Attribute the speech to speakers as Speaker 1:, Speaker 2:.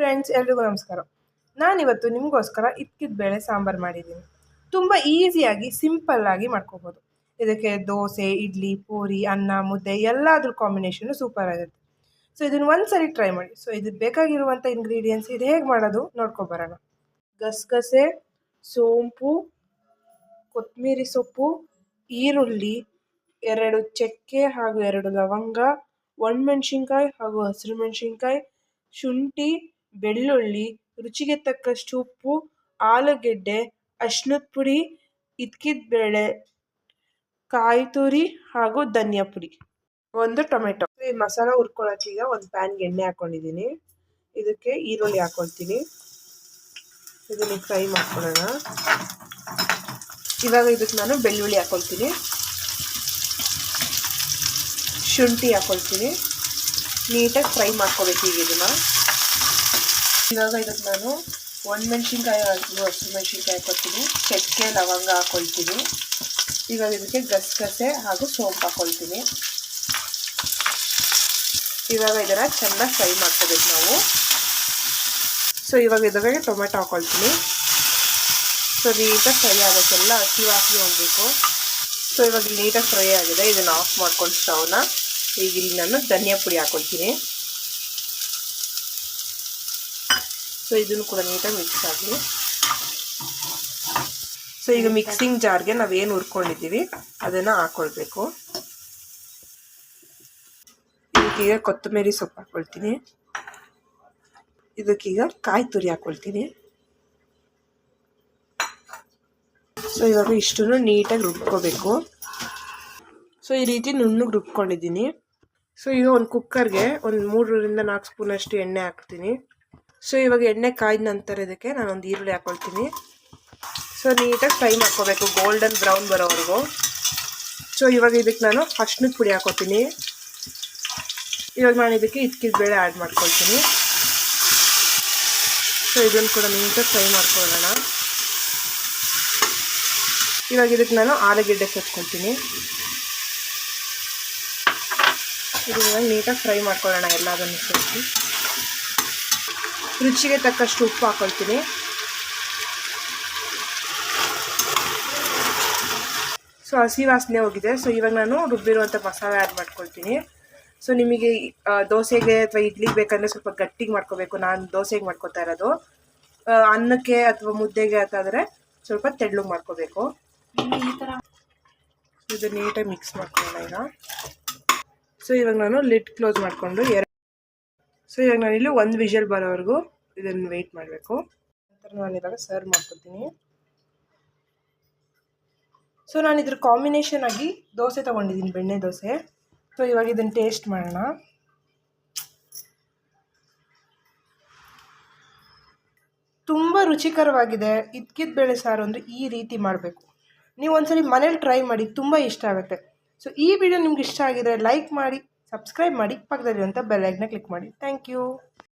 Speaker 1: Friends ಎಲ್ರಿಗೂ ನಮಸ್ಕಾರ. ನಾನಿವತ್ತು ನಿಮಗೋಸ್ಕರ ಇಕ್ಕಿದ ಬೇಳೆ ಸಾಂಬಾರು ಮಾಡಿದ್ದೀನಿ. ತುಂಬ ಈಸಿಯಾಗಿ ಸಿಂಪಲ್ಲಾಗಿ ಮಾಡ್ಕೋಬೋದು. ಇದಕ್ಕೆ ದೋಸೆ, ಇಡ್ಲಿ, ಪೂರಿ, ಅನ್ನ, ಮುದ್ದೆ, ಎಲ್ಲಾದ್ರೂ ಕಾಂಬಿನೇಷನು ಸೂಪರ್ ಆಗುತ್ತೆ. ಸೊ ಇದನ್ನು ಒಂದು ಸರಿ ಟ್ರೈ ಮಾಡಿ. ಸೊ ಇದಕ್ಕೆ ಬೇಕಾಗಿರುವಂಥ ಇಂಗ್ರೀಡಿಯೆಂಟ್ಸ್ ಇದು ಹೇಗೆ ಮಾಡೋದು ನೋಡ್ಕೊಬರೋಣ ಗಸಗಸೆ, ಸೋಂಪು ಕೊತ್ತಂಬರಿ ಸೊಪ್ಪು, ಈರುಳ್ಳಿ, ಎರಡು ಚಕ್ಕೆ ಹಾಗೂ ಎರಡು ಲವಂಗ, ಒಣಮೆಣ್ಸಿನ್ಕಾಯಿ ಹಾಗೂ ಹಸಿರು ಮೆಣಸಿನ್ಕಾಯಿ ಶುಂಠಿ ಬೆಳ್ಳುಳ್ಳಿ, ರುಚಿಗೆ ತಕ್ಕಷ್ಟು ಉಪ್ಪು, ಆಲೂಗೆಡ್ಡೆ ಅರ್ಶಿನದ ಪುಡಿ, ಇದ್ಕಿದ ಬೇಳೆ, ಕಾಯಿ ತುರಿ ಹಾಗೂ ಧನಿಯಾ ಪುಡಿ. ಒಂದು ಟೊಮೆಟೊ. ಈ ಮಸಾಲ ಈಗ ಒಂದು ಪ್ಯಾನ್ಗೆ ಎಣ್ಣೆ ಹಾಕ್ಕೊಂಡಿದ್ದೀನಿ ಇದಕ್ಕೆ ಈರುಳ್ಳಿ ಹಾಕ್ಕೊಳ್ತೀನಿ ಇದನ್ನು ಫ್ರೈ ಮಾಡ್ಕೊಳ್ಳೋಣ. ಇವಾಗ ಇದಕ್ಕೆ ನಾನು ಬೆಳ್ಳುಳ್ಳಿ ಹಾಕ್ಕೊಳ್ತೀನಿ ಶುಂಠಿ ಹಾಕ್ಕೊಳ್ತೀನಿ ನೀಟಾಗಿ ಫ್ರೈ ಮಾಡ್ಕೋಬೇಕು ಈಗ ಇದನ್ನು. ಇವಾಗ ಇದಕ್ಕೆ ನಾನು ಒಣಮೆಣ್ಸಿನ್ಕಾಯಿ ಹಾಕ್ತೀನಿ ಹಸಿರು ಮೆಣಸಿನ್ಕಾಯಿ ಹಾಕ್ಕೊಳ್ತೀನಿ. ಚಕ್ಕೆ, ಲವಂಗ ಹಾಕ್ಕೊಳ್ತೀನಿ. ಇವಾಗ ಇದಕ್ಕೆ ಗಸಗಸೆ ಹಾಗೂ ಸೋಂಪು ಹಾಕೊಳ್ತೀನಿ ಇವಾಗ ಇದನ್ನು ಚೆನ್ನಾಗಿ ಫ್ರೈ ಮಾಡ್ಕೋಬೇಕು ನಾವು. ಸೊ ಇವಾಗ ಇದ್ರಾಗೆ ಟೊಮೆಟೊ ಹಾಕ್ಕೊಳ್ತೀನಿ. ಸೊ ನೀಟಾಗಿ ಫ್ರೈ ಆಗೋಕ್ಕೆಲ್ಲ ಹಸಿ ವಾಸನೆ ಹೋಗಬೇಕು. ಸೊ ಇವಾಗ ನೀಟಾಗಿ ಫ್ರೈ ಆಗಿದೆ. ಇದನ್ನು ಆಫ್ ಮಾಡ್ಕೊಂಡು ಸ್ಟವ್ನ ಈಗ ಇಲ್ಲಿ ನಾನು ಧನಿಯಾ ಪುಡಿ ಹಾಕ್ಕೊಳ್ತೀನಿ. ಸೊ ಇದನ್ನು ಕೂಡ ನೀಟಾಗಿ ಮಿಕ್ಸ್ ಆಗಲಿ. ಸೊ ಈಗ ಮಿಕ್ಸಿಂಗ್ ಜಾರ್ಗೆ ನಾವೇನು ಹುರ್ಕೊಂಡಿದ್ದೀವಿ, ಅದನ್ನು ಹಾಕ್ಕೊಳ್ಬೇಕು ಇದಕ್ಕೀಗ ಕೊತ್ತಂಬರಿ ಸೊಪ್ಪು ಹಾಕ್ಕೊಳ್ತೀನಿ ಇದಕ್ಕೀಗ ಕಾಯಿ ತುರಿ ಹಾಕ್ಕೊಳ್ತೀನಿ ಸೊ ಇವಾಗ ಇಷ್ಟನ್ನು ನೀಟಾಗಿ ರುಬ್ಕೋಬೇಕು. ಸೊ ಈ ರೀತಿ ನುಣ್ಣಗೆ ರುಬ್ಕೊಂಡಿದ್ದೀನಿ. ಸೊ ಈಗ ಒಂದು ಕುಕ್ಕರ್ಗೆ ಒಂದು ಮೂರರಿಂದ ನಾಲ್ಕು ಸ್ಪೂನಷ್ಟು ಎಣ್ಣೆ ಹಾಕ್ತೀನಿ. ಸೊ ಇವಾಗ ಎಣ್ಣೆ ಕಾಯ್ದ ನಂತರ ಇದಕ್ಕೆ ನಾನೊಂದು ಈರುಳ್ಳಿ ಹಾಕ್ಕೊಳ್ತೀನಿ ಸೊ ನೀಟಾಗಿ ಫ್ರೈ ಮಾಡ್ಕೋಬೇಕು. ಗೋಲ್ಡನ್ ಬ್ರೌನ್ ಬರೋವರೆಗೂ. ಸೊ ಇವಾಗ ಇದಕ್ಕೆ ನಾನು ಅರ್ಶಿನದ ಪುಡಿ ಹಾಕೋತೀನಿ. ಇವಾಗ ನಾನು ಇದಕ್ಕೆ ಇಟ್ಕಿದ ಬೇಳೆ ಆ್ಯಡ್ ಮಾಡ್ಕೊಳ್ತೀನಿ. ಸೊ ಇದನ್ನು ಕೂಡ ನೀಟಾಗಿ ಫ್ರೈ ಮಾಡ್ಕೊಳ್ಳೋಣ. ಇವಾಗ ಇದಕ್ಕೆ ನಾನು ಆಲೂಗೆಡ್ಡೆ ಸತ್ಕೊಳ್ತೀನಿ. ಇದನ್ನ ನೀಟಾಗಿ ಫ್ರೈ ಮಾಡ್ಕೊಳ್ಳೋಣ ಎಲ್ಲದನ್ನು ಸೇರಿಸಿ. ರುಚಿಗೆ ತಕ್ಕಷ್ಟು ಉಪ್ಪು ಹಾಕೊಳ್ತೀನಿ. ಸೊ, ಹಸಿ ವಾಸನೆ ಹೋಗಿದೆ. ಸೊ, ಇವಾಗ ನಾನು ರುಬ್ಬಿರುವಂಥ ಮಸಾಲೆ ಆ್ಯಡ್ ಮಾಡ್ಕೊಳ್ತೀನಿ. ಸೊ, ನಿಮಗೆ ದೋಸೆಗೆ ಅಥವಾ ಇಡ್ಲಿಗೆ ಬೇಕಂದರೆ ಸ್ವಲ್ಪ ಗಟ್ಟಿಗೆ ಮಾಡ್ಕೋಬೇಕು. ನಾನು ದೋಸೆಗೆ ಮಾಡ್ಕೋತಾ ಇರೋದು. ಅನ್ನಕ್ಕೆ ಅಥವಾ ಮುದ್ದೆಗೆ ಅಂತಾದರೆ ಸ್ವಲ್ಪ ತೆಳ್ಳಗೆ ಮಾಡ್ಕೋಬೇಕು. ಇದು ನೀಟಾಗಿ ಮಿಕ್ಸ್ ಮಾಡ್ಕೊಳ್ಳೋಣ ಈಗ. ಸೊ, ಇವಾಗ ನಾನು ಲಿಡ್ ಕ್ಲೋಸ್ ಮಾಡಿಕೊಂಡು ಎರಡು ಸೊ ಇವಾಗ ನಾನಿಲ್ಲಿ ಒಂದು ವಿಷಲ್ ಬರೋವರೆಗೂ ಇದನ್ನು ವೆಯ್ಟ್ ಮಾಡಬೇಕು. ನಂತರ ನಾನು ಇವಾಗ ಸರ್ವ್ ಮಾಡ್ಕೊತೀನಿ. ಸೊ ನಾನು ಇದ್ರ ಕಾಂಬಿನೇಷನ್ ಆಗಿ ದೋಸೆ ತೊಗೊಂಡಿದ್ದೀನಿ ಬೆಣ್ಣೆ ದೋಸೆ. ಸೊ ಇವಾಗ ಇದನ್ನು ಟೇಸ್ಟ್ ಮಾಡೋಣ. ತುಂಬ ರುಚಿಕರವಾಗಿದೆ. ಇದ್ಕಿದ ಬೇಳೆ ಸಾರು ಅಂದರೆ ಈ ರೀತಿ ಮಾಡಬೇಕು. ನೀವು ಒಂದ್ಸಲಿ ಮನೇಲಿ ಟ್ರೈ ಮಾಡಿ, ತುಂಬ ಇಷ್ಟ ಆಗುತ್ತೆ. ಸೊ ಈ ವಿಡಿಯೋ ನಿಮ್ಗೆ ಇಷ್ಟ ಆಗಿದ್ರೆ ಲೈಕ್ ಮಾಡಿ ಸಬ್ಸ್ಕ್ರೈಬ್ ಮಾಡಿ ಪಕ್ಕದಲ್ಲಿರುವಂಥ ಬೆಲ್ಲೈಕ್ನ ಕ್ಲಿಕ್ ಮಾಡಿ. Thank you